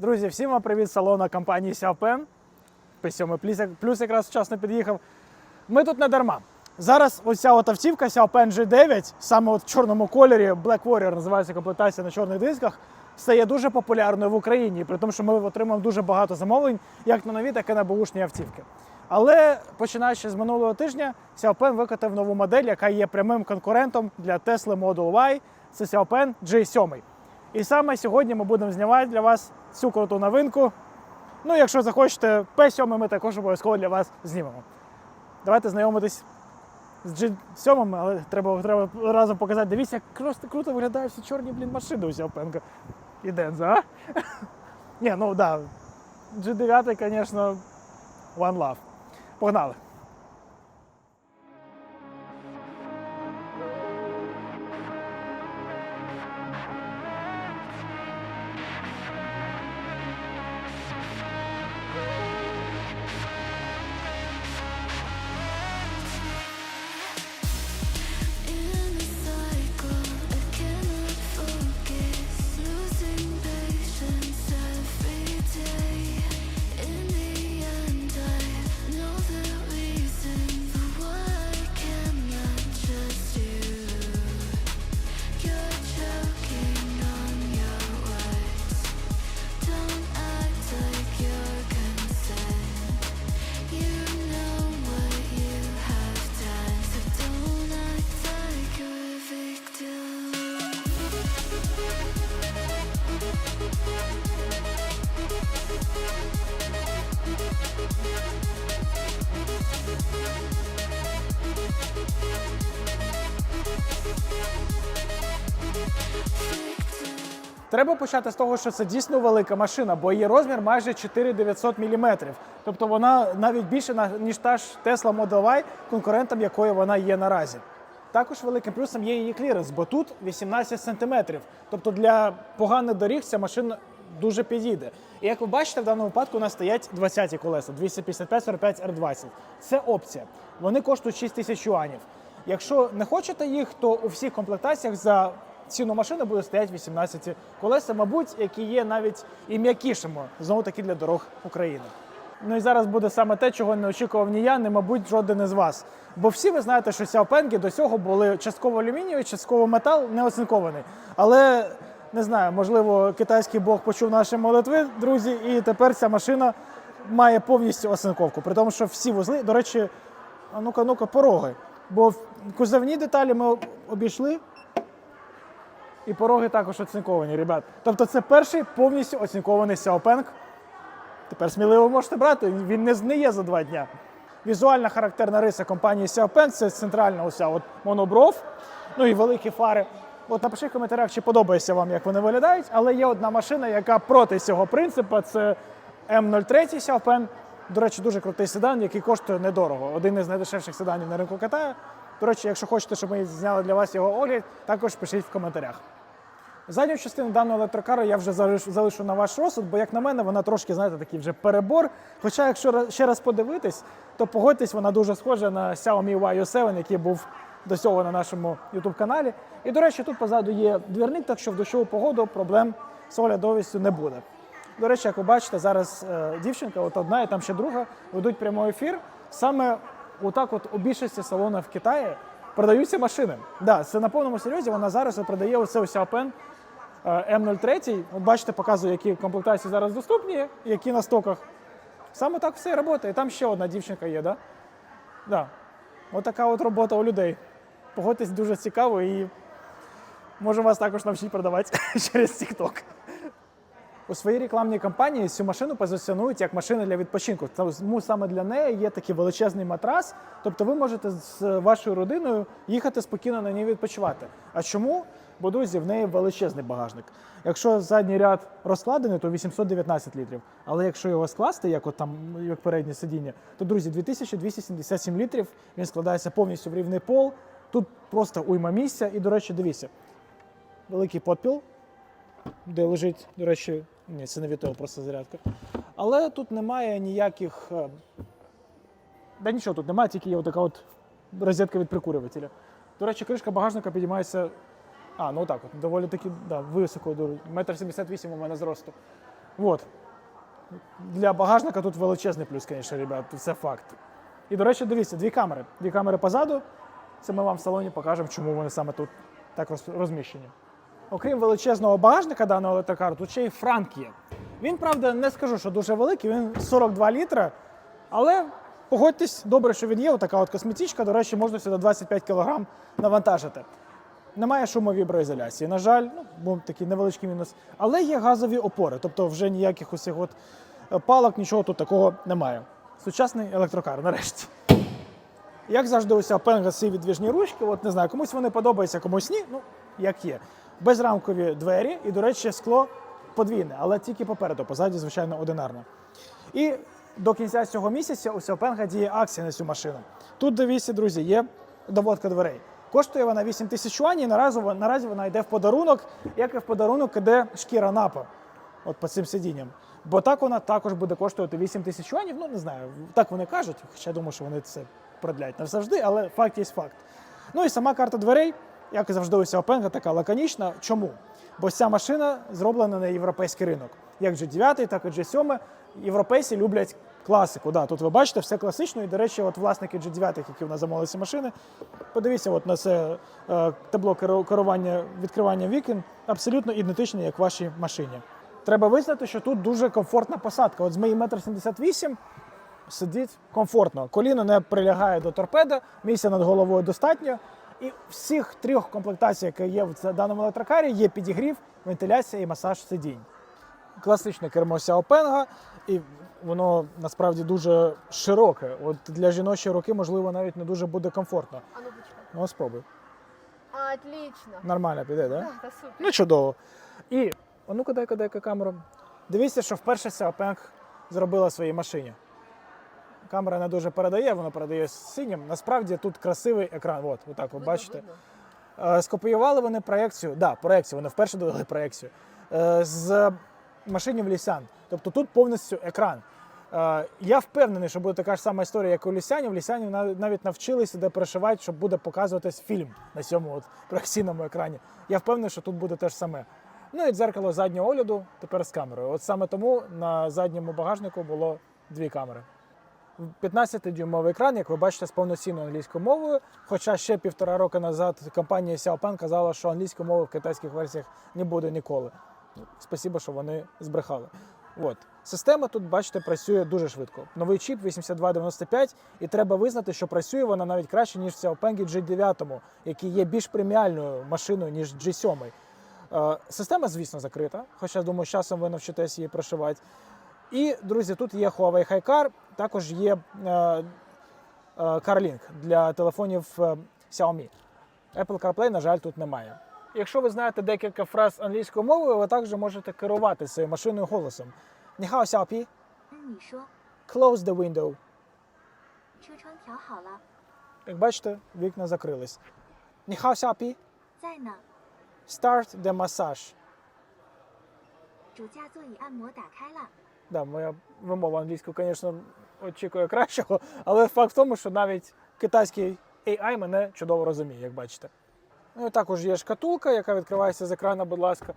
Друзі, всім вам привіт з салону компанії Сяопен. P7 плюс, якраз вчасно під'їхав. Ми тут не дарма. Зараз ось ця от автівка Xiaopen G9, саме от в чорному кольорі, Black Warrior називається комплектація на чорних дисках, стає дуже популярною в Україні, при тому, що ми отримуємо дуже багато замовлень, як на нові, так і на бушні автівки. Але починаючи з минулого тижня, Xiaopen викатив нову модель, яка є прямим конкурентом для Tesla Model Y. Це Xiaopen G7. І саме сьогодні ми будемо знімати для вас цю круту новинку. Ну, якщо захочете, P7 ми також обов'язково для вас знімемо. Давайте знайомитись з G7, але треба, треба разом показати. Дивіться, як просто круто виглядають всі чорні блін, машини у Сяопенка. І Денза, а? Ні, ну. Да. G9, звісно, one love. Погнали. Треба почати з того, що це дійсно велика машина, бо її розмір майже 4900 мм. Тобто вона навіть більше ніж та ж Tesla Model Y, конкурентом якої вона є наразі. Також великим плюсом є її кліренс, бо тут 18 см. Тобто для поганих доріг ця машина дуже підійде. І як ви бачите, в даному випадку у нас стоять 20 колеса 255 45 R20. Це опція. Вони коштують 6 тисяч юанів. Якщо не хочете їх, то у всіх комплектаціях за ціну машини буде стоять 18 колеса, мабуть, які є навіть і м'якішими, знову таки для дорог України. Ну і зараз буде саме те, чого не очікував ні я, ні, мабуть, жоден із вас. Бо всі ви знаєте, що Сяопенги до цього були частково алюмінієві, частково метал не оцинкований. Але не знаю, можливо, китайський бог почув наші молитви, друзі, і тепер ця машина має повністю оцинковку. При тому, що всі вузли, до речі, ну-ка, ну-ка, пороги. Бо кузовні деталі ми обійшли, і пороги також оцинковані, ребят. Тобто це перший повністю оцинкований Xiaopeng. Тепер сміливо можете брати, він не зниє за два дня. Візуальна характерна риса компанії Xiaopeng – це центральна ося от монобров, ну і великі фари. От напишіть в коментарях, чи подобається вам, як вони виглядають, але є одна машина, яка проти цього принципу. Це М03 Xiaopeng. До речі, дуже крутий седан, який коштує недорого. Один із найдешевших седанів на ринку Китаю. До речі, якщо хочете, щоб ми зняли для вас його огляд, також пишіть в коментарях. Задню частину даного електрокару я вже залишу, на ваш розсуд, бо, як на мене, вона трошки, знаєте, такий вже перебор. Хоча, якщо ще раз подивитись, то погодьтесь, вона дуже схожа на Xiaomi YU7, який був до цього на нашому youtube каналі. І, до речі, тут позаду є двірник, так що в дощову погоду проблем з оглядовістю не буде. До речі, як ви бачите, зараз е, дівчинка, от одна і там ще друга, ведуть прямий ефір. Саме отак, от у більшості салонів в Китаї продаються машини. Да, це на повному серйозі. Вона зараз продає оце ось е, М03. От бачите, показую, які комплектації зараз доступні, які на стоках. Саме так все і працює. І там ще одна дівчинка є, да? Да. От от робота у людей. Погодьтесь, дуже цікаво і можу вас також навчити продавати через TikTok. У своїй рекламній кампанії цю машину позиціонують як машину для відпочинку. Тому саме для неї є такий величезний матрас. Тобто ви можете з вашою родиною їхати спокійно на ній відпочивати. А чому? Бо друзі, в неї величезний багажник. Якщо задній ряд розкладений, то 819 літрів. Але якщо його скласти, як от там як переднє сидіння, то друзі, 2277 літрів. Він складається повністю в рівний пол. Тут просто уйма місця. І, до речі, дивіться, великий подпіл, де лежить, до речі, ні, це не від того, просто зарядка. Але тут немає ніяких. е, Да нічого тут немає, тільки є така от розетка від прикурювателя. До речі, кришка багажника підіймається. А, ну так, от, доволі таки да, високо, метр 78 у мене зросту. От. Для багажника тут величезний плюс, звісно, ребят, це факт. І, до речі, дивіться, дві камери. Дві камери позаду. Це ми вам в салоні покажемо, чому вони саме тут так розміщені. Окрім величезного багажника даного електрокару, тут ще й франк є. Він, правда, не скажу, що дуже великий, він 42 літра, але погодьтесь, добре, що він є. Отака от косметичка. До речі, можна сюди 25 кг навантажити. Немає шумовіброізоляції. На жаль, ну, був такий невеличкий мінус. Але є газові опори, тобто вже ніяких усіх от е, палок, нічого тут такого немає. Сучасний електрокар, нарешті. Як завжди, уся пенга ці відвіжні ручки. От не знаю, комусь вони подобаються, комусь ні. Ну, як є. Безрамкові двері, і, до речі, скло подвійне, але тільки попереду, позаді, звичайно, одинарне. І до кінця цього місяця у Сяопенга діє акція на цю машину. Тут, дивіться, друзі, є доводка дверей. Коштує вона 8 тисяч юанів, наразі, наразі вона йде в подарунок, як і в подарунок іде шкіра напа от по цим сидінням. Бо так вона також буде коштувати 8 тисяч юанів. Ну, не знаю, так вони кажуть, хоча я думаю, що вони це продляють не завжди, але факт є факт. Ну і сама карта дверей, як і завжди у Сяопенга, така лаконічна. Чому? Бо ця машина зроблена на європейський ринок. Як G9, так і G7. Європейці люблять класику. Да, тут ви бачите все класично. І, до речі, от власники G9, які в нас замовили ці машини, подивіться от на це е, табло керу- керування відкривання вікон, абсолютно ідентичне, як в вашій машині. Треба визнати, що тут дуже комфортна посадка. От з моїм 1,78 м сидить комфортно. Коліно не прилягає до торпеди, місця над головою достатньо. І всіх трьох комплектаціях, які є в даному електрокарі, є підігрів, вентиляція і масаж сидінь. Класичне кермо Сяопенга, і воно насправді дуже широке. От для жіночої руки, можливо, навіть не дуже буде комфортно. А ну почекай. Ну, спробуй. Отлично. Нормально піде, так? Да? Да, та супер. Ну, чудово. І, а ну-ка, дай-ка, дай-ка камеру. Дивіться, що вперше Сяопенг зробила своїй машині. Камера не дуже передає, вона передає синім. Насправді тут красивий екран. От, отак ви бачите. Е, Скопіювали вони проекцію, да, проекцію, вони вперше додали проекцію е, з машинів Лісян. Тобто тут повністю екран. Е, Я впевнений, що буде така ж сама історія, як у Лісянів. Лісянів нав- навіть навчилися де перешивати, щоб буде показуватись фільм на цьому от проекційному екрані. Я впевнений, що тут буде те ж саме. Ну і дзеркало заднього огляду тепер з камерою. От саме тому на задньому багажнику було дві камери. 15-дюймовий екран, як ви бачите, з повноцінною англійською мовою. Хоча ще півтора року назад компанія Xiaopan казала, що англійської мови в китайських версіях не буде ніколи. Спасибо, що вони збрехали. От. Система тут, бачите, працює дуже швидко. Новий чіп 8295, і треба визнати, що працює вона навіть краще, ніж в Xiaopeng G9, який є більш преміальною машиною, ніж G7. Е, Система, звісно, закрита, хоча думаю, з часом ви навчитесь її прошивати. І, друзі, тут є Huawei HiCar, також є е, е, CarLink для телефонів е, Xiaomi. Apple CarPlay, на жаль, тут немає. Якщо ви знаєте декілька фраз англійською мовою, ви також можете керувати цією машиною голосом. Ніхао Xiaopi, 嗯，你说， close the window. 车窗调好了， Як бачите, вікна закрились. Ніхао Xiaopi, 在呢。 start the massage. 主驾座椅按摩打开了， Да, моя вимова англійською, звісно, очікує кращого, але факт в тому, що навіть китайський AI мене чудово розуміє, як бачите. Ну і також є шкатулка, яка відкривається з екрану, будь ласка.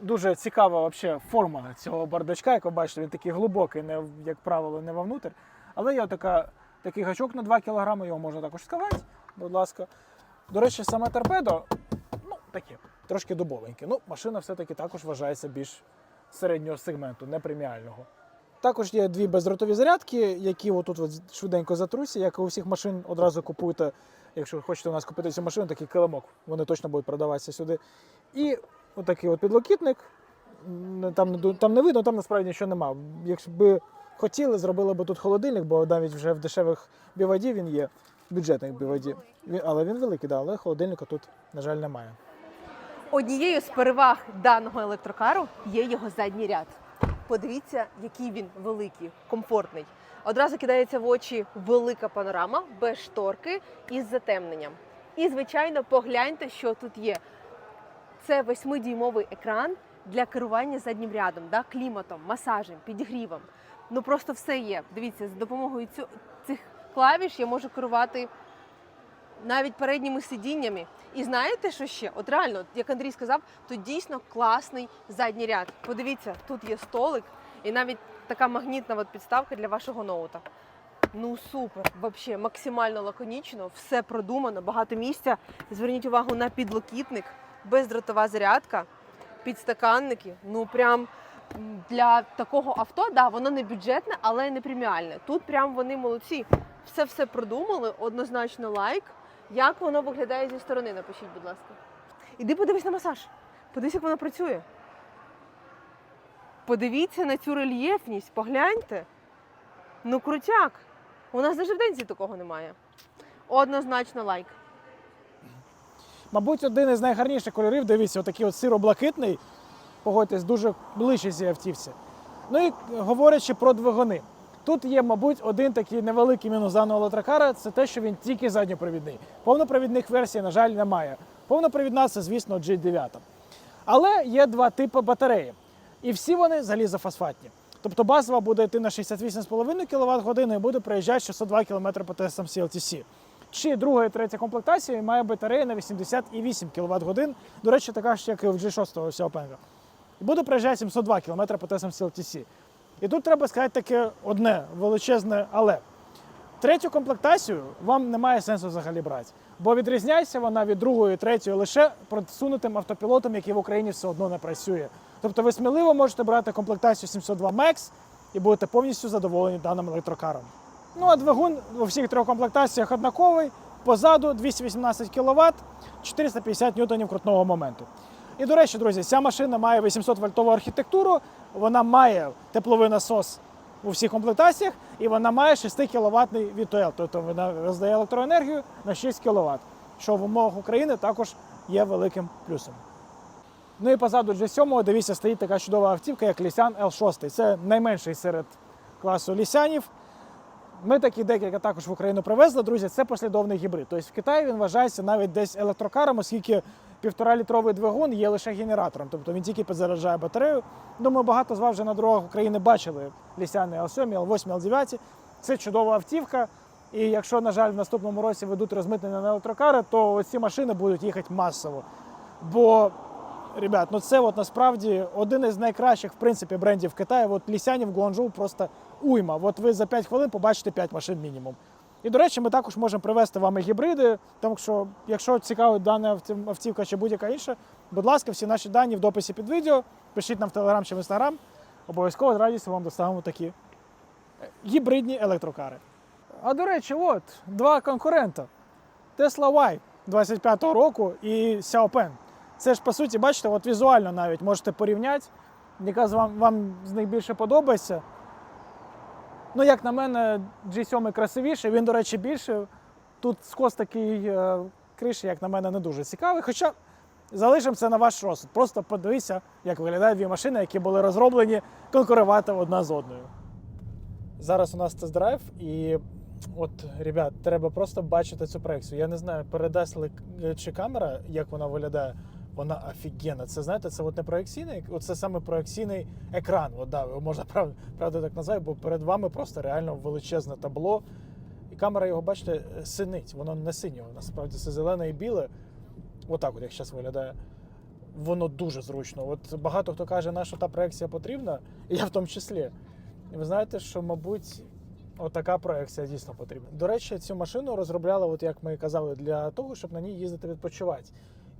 Дуже цікава вообще форма цього бардачка, як ви бачите, він такий глибокий, не, як правило, не вовнутрь. Але є така, такий гачок на 2 кг, його можна також сховати, будь ласка. До речі, саме торпедо, ну, таке, трошки дубовеньке. Ну, машина все-таки також вважається більш середнього сегменту, не преміального. Також є дві бездротові зарядки, які отут от швиденько затруться, як у всіх машин одразу купуйте. Якщо хочете у нас купити цю машину, такий килимок, вони точно будуть продаватися сюди. І отакий от підлокітник. Там, там не видно, там насправді нічого нема. Б хотіли, зробили б тут холодильник, бо навіть вже в дешевих BYD він є, бюджетних. Він, але він великий, да, але холодильника тут, на жаль, немає. Однією з переваг даного електрокару є його задній ряд. Подивіться, який він великий, комфортний. Одразу кидається в очі велика панорама без шторки із затемненням. І, звичайно, погляньте, що тут є. Це 8-дюймовий екран для керування заднім рядом, да, кліматом, масажем, підігрівом. Ну просто все є. Дивіться, з допомогою цих клавіш я можу керувати навіть передніми сидіннями. І знаєте, що ще? От реально, як Андрій сказав, тут дійсно класний задній ряд. Подивіться, тут є столик і навіть така магнітна от підставка для вашого ноута. Ну супер, взагалі максимально лаконічно, все продумано, багато місця. Зверніть увагу на підлокітник, бездротова зарядка, підстаканники. Ну прям для такого авто, да, воно не бюджетне, але не преміальне. Тут прям вони молодці. Все все продумали, однозначно лайк. Як воно виглядає зі сторони, напишіть, будь ласка. Іди подивись на масаж. Подивись, як воно працює. Подивіться на цю рельєфність, погляньте. Ну, крутяк. У нас навіть в денці такого немає. Однозначно лайк. Мабуть, один із найгарніших кольорів, дивіться, отакий от сиро-блакитний, погодьтесь, дуже ближче цій автівці. Ну і говорячи про двигуни. Тут є, мабуть, один такий невеликий мінус даного електрокара, це те, що він тільки задньопровідний. Повнопровідних версій, на жаль, немає. Повнопровідна це, звісно, G9. Але є два типи батареї. І всі вони залізофосфатні. Тобто базова буде йти на 68,5 кВт години і буде проїжджати 602 км по тестам CLTC. Чи друга і третя комплектація має батарея на 88 кВт годин. До речі, така ж, як і в G6 Xiaopeng. І буде проїжджати 702 км по тестам CLTC. І тут треба сказати таке одне величезне але. Третю комплектацію вам немає сенсу взагалі брати, бо відрізняється вона від другої третьої лише просунутим автопілотом, який в Україні все одно не працює. Тобто ви сміливо можете брати комплектацію 702 Max і будете повністю задоволені даним електрокаром. Ну а двигун у всіх трьох комплектаціях однаковий. Позаду 218 кВт, 450 ньютонів крутного моменту. І до речі, друзі, ця машина має 800 вольтову архітектуру, вона має тепловий насос у всіх комплектаціях, і вона має 6 кВт VTL, тобто вона роздає електроенергію на 6 кВт, що в умовах України також є великим плюсом. Ну і позаду G7, дивіться, стоїть така чудова автівка, як Лісян L6. Це найменший серед класу лісянів. Ми такі декілька також в Україну привезли. Друзі, це послідовний гібрид. Тобто в Китаї він вважається навіть десь електрокаром, оскільки півторалітровий двигун є лише генератором, тобто він тільки підзаряджає батарею. Думаю, багато з вас вже на дорогах України бачили лісяни L7, L8, L9. Це чудова автівка. І якщо, на жаль, в наступному році ведуть розмитнення на електрокари, то ці машини будуть їхати масово. Бо Ребят, ну це от насправді один із найкращих в принципі брендів Китаю. От лісянів Гуанчжоу просто уйма. От ви за 5 хвилин побачите 5 машин мінімум. І до речі, ми також можемо привезти вам і гібриди. Тому що, якщо цікавить дана автівка чи будь-яка інша, будь ласка, всі наші дані в дописі під відео. Пишіть нам в Телеграм чи в Інстаграм. Обов'язково з радістю вам доставимо такі гібридні електрокари. А до речі, от два конкурента: Tesla Y 25-го року і Xiaopeng. Це ж по суті, бачите, от візуально навіть можете порівняти, яка з вам, вам з них більше подобається. Ну, як на мене, G7 красивіший, він, до речі, більший. Тут скос такий е, криші, як на мене, не дуже цікавий. Хоча залишимо це на ваш розсуд. Просто подивіться, як виглядають дві машини, які були розроблені конкурувати одна з одною. Зараз у нас тест-драйв, і от, ребят, треба просто бачити цю проекцію. Я не знаю, передасть ли е, чи камера, як вона виглядає. Вона офігенна. Це знаєте, це от не проекційний, це саме проекційний екран. От, да, можна правда, так назвати, бо перед вами просто реально величезне табло. І камера його, бачите, синить. Воно не синього, насправді це зелене і біле. Отак, от як зараз виглядає. Воно дуже зручно. От багато хто каже, що та проекція потрібна, і я в тому числі. І ви знаєте, що, мабуть, отака проекція дійсно потрібна. До речі, цю машину розробляли, от як ми казали, для того, щоб на ній їздити відпочивати.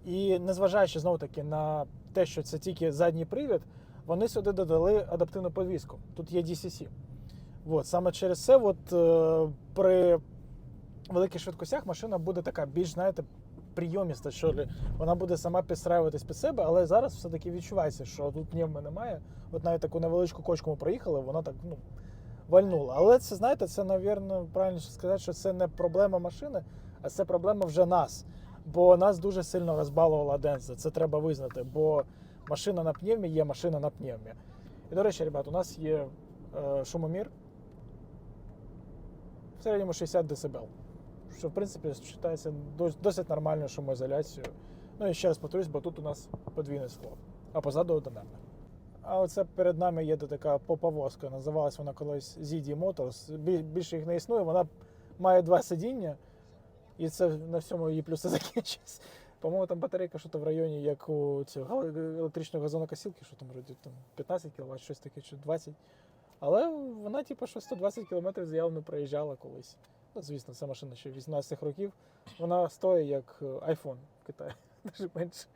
І незважаючи знову таки на те, що це тільки задній привід, вони сюди додали адаптивну подвіску. Тут є DCC. От, саме через це, от, е, при великих швидкостях машина буде така більш, знаєте, прийоміста, що ли. Вона буде сама підстраюватись під себе, але зараз все-таки відчувається, що тут пневми немає. От навіть таку невеличку кочку ми проїхали, вона так ну, вальнула. Але це, знаєте, це, навірно, правильно сказати, що це не проблема машини, а це проблема вже нас. Бо нас дуже сильно розбалувала Денза. Це треба визнати. Бо машина на пневмі є машина на пневмі. І, до речі, ребят, у нас є е, шумомір в середньому 60 дБ. Що, в принципі, вважається досить нормальною шумоізоляцією. Ну і ще раз повторюсь, бо тут у нас подвійне скло, а позаду одинарне. А оце перед нами є така поповозка. Називалась вона колись ZD Motors. Більше їх не існує. Вона має два сидіння. І це на всьому її плюси закінчились. По-моєму, там батарейка що то в районі, як у цього електричної газонокосілки, що там вроді там 15 кВт, щось таке, чи 20. Але вона, типу, що 120 км заявно проїжджала колись. Ну, звісно, це машина ще 18 років. Вона стоїть як е, iPhone в Китаї. Навіть менше.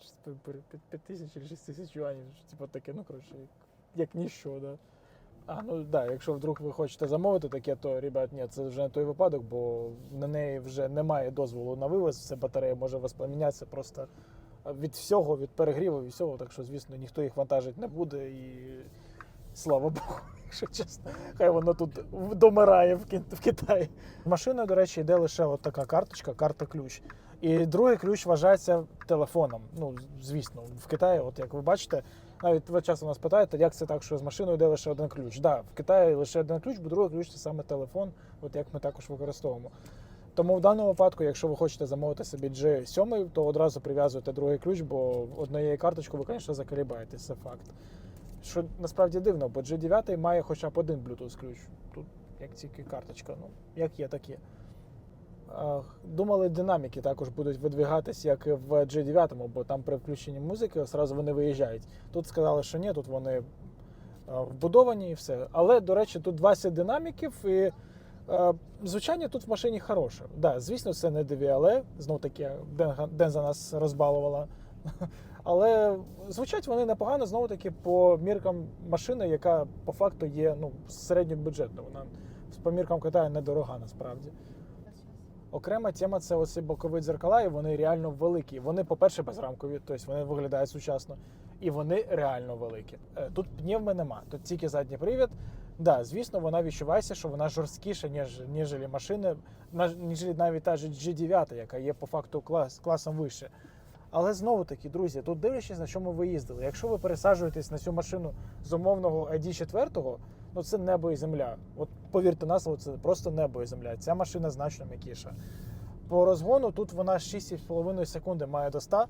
Щось пер- пер- пер- 5 тисяч чи 6 тисяч юанів. Типу таке, ну коротше, як, як ніщо, да. А, ну так, да, якщо вдруг ви хочете замовити таке, то, ребят, ні, це вже не той випадок, бо на неї вже немає дозволу на вивоз. Це батарея може воспламінятися просто від всього, від перегріву і всього. Так що, звісно, ніхто їх вантажити не буде і слава Богу, якщо чесно, хай воно тут домирає в, в Китаї. Машина, до речі, йде лише от така карточка, карта ключ. І другий ключ вважається телефоном. Ну, звісно, в Китаї, от як ви бачите, навіть ви часто нас питаєте, як це так, що з машиною йде лише один ключ. Да, в Китаї лише один ключ, бо другий ключ це саме телефон, от як ми також використовуємо. Тому в даному випадку, якщо ви хочете замовити собі G7, то одразу прив'язуйте другий ключ, бо однією карточкою ви, звісно, заколібаєтесь, це факт. Що насправді дивно, бо G9 має хоча б один Bluetooth ключ. Тут як тільки карточка, ну, як є, так є. Думали, динаміки також будуть видвигатись, як в G9, бо там при включенні музики одразу вони виїжджають. Тут сказали, що ні, тут вони вбудовані і все. Але, до речі, тут 20 динаміків і звучання тут в машині хороше. Да, звісно, це не DVLE, знов таки Ден за нас розбалувала. Але звучать вони непогано, знову таки, по міркам машини, яка по факту є ну, середньобюджетною. Вона по міркам Китаю недорога насправді. Окрема тема це оці бокові дзеркала, і вони реально великі. Вони, по-перше, безрамкові, тобто вони виглядають сучасно, і вони реально великі. Е, Тут пневми нема, тут тільки задній привід. Да, звісно, вона відчувається, що вона жорсткіша, ніж ніж машини, ніж навіть та ж G9, яка є по факту клас, класом вище. Але знову таки, друзі, тут дивлячись, на чому ви їздили. Якщо ви пересаджуєтесь на цю машину з умовного ID4, ну це небо і земля. От повірте на слово, це просто небо і земля. Ця машина значно м'якіша. По розгону тут вона 6,5 секунди має до 100,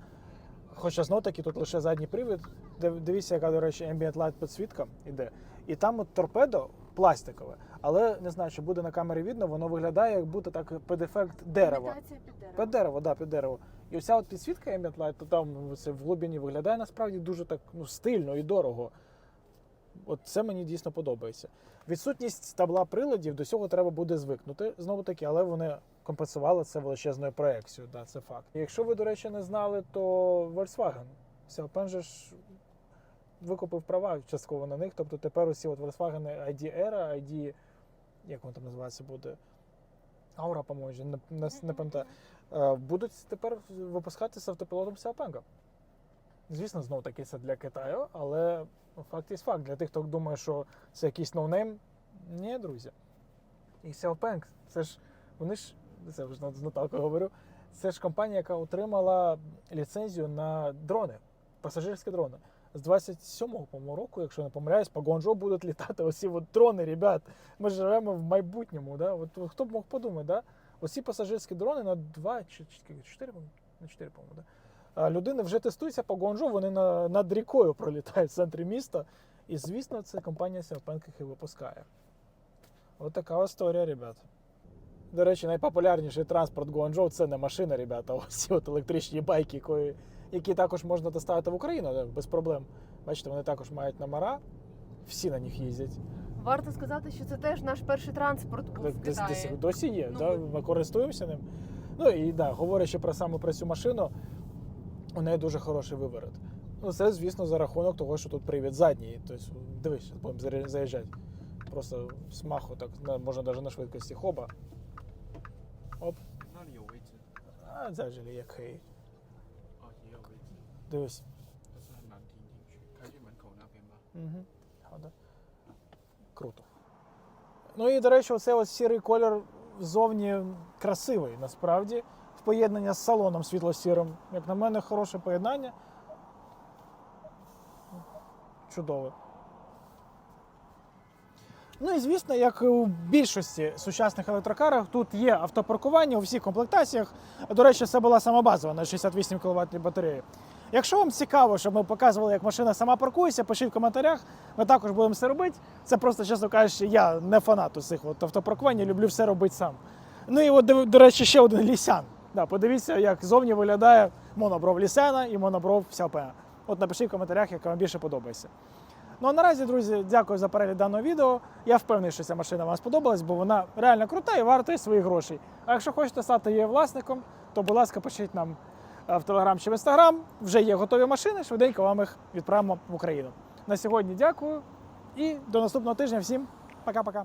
Хоча знов таки тут лише задній привід. Дивіться, яка, до речі, ambient light підсвітка іде. І там от торпедо пластикове, але не знаю, чи буде на камері видно, воно виглядає, як будто так під ефект дерева. Під дерево, да, під дерево. І оця от підсвітка ambient light, то там це в глибині виглядає насправді дуже так ну, стильно і дорого. От це мені дійсно подобається. Відсутність табла приладів до цього треба буде звикнути. Знову таки, але вони компенсували це величезною проекцією. Да, це факт. Якщо ви, до речі, не знали, то Volkswagen. Xiaopeng же ж викупив права частково на них. Тобто тепер усі от Volkswagen ID Era, ID, як воно там називається, буде. Аура, по-моєму, не, не, не пам'ятаю. Е, Будуть тепер випускатися автопілотом Xiaopeng. Звісно, знов таки це для Китаю, але факт є факт. Для тих, хто думає, що це якийсь ноунейм. Ні, друзі. І Xiaopeng, це ж вони ж, це вже з Наталкою говорю, це ж компанія, яка отримала ліцензію на дрони, пасажирські дрони. З 27-го по-моєму, року, якщо не помиляюсь, по Гонжо будуть літати оці от дрони, ребят. Ми живемо в майбутньому. Да? От, хто б мог подумати, да? оці пасажирські дрони на 2 чи 4, на 4, по-моєму, да? Людини вже тестуються по Гонжу, вони на, над рікою пролітають в центрі міста. І, звісно, це компанія їх і випускає. От така історія, ребят. До речі, найпопулярніший транспорт Гуанчжоу – це не машина, ребята, а ось ці от електричні байки, які, які також можна доставити в Україну без проблем. Бачите, вони також мають номера, всі на них їздять. Варто сказати, що це теж наш перший транспорт був в Китаї. досі є, Ну, да, ми- ми користуємося ним. Ну і да, говорячи про саме про цю машину, у неї дуже хороший виворот. Ну, це, звісно, за рахунок того, що тут привід задній. Тобто, дивись, будемо заїжджати. Просто смаху, так можна навіть на швидкості хоба. Оп. А взагалі який. Дивись. Угу. Круто. Ну і, до речі, оце ось сірий колір зовні красивий насправді поєднання з салоном світло-сірим. Як на мене, хороше поєднання. Чудове. Ну і звісно, як у більшості сучасних електрокарів, тут є автопаркування у всіх комплектаціях. До речі, це була сама базова на 68 кВт батареї. Якщо вам цікаво, щоб ми показували, як машина сама паркується, пишіть в коментарях. Ми також будемо це робити. Це просто, чесно кажучи, я не фанат усіх автопаркувань, люблю все робити сам. Ну і от, до речі, ще один лісян. Да, подивіться, як зовні виглядає монобров лісяна і монобров Сяопена. От напишіть в коментарях, яка вам більше подобається. Ну а наразі, друзі, дякую за перегляд даного відео. Я впевнений, що ця машина вам сподобалась, бо вона реально крута і варта своїх грошей. А якщо хочете стати її власником, то, будь ласка, пишіть нам е, в Телеграм чи в Інстаграм. Вже є готові машини, швиденько вам їх відправимо в Україну. На сьогодні дякую і до наступного тижня. Всім пока-пока.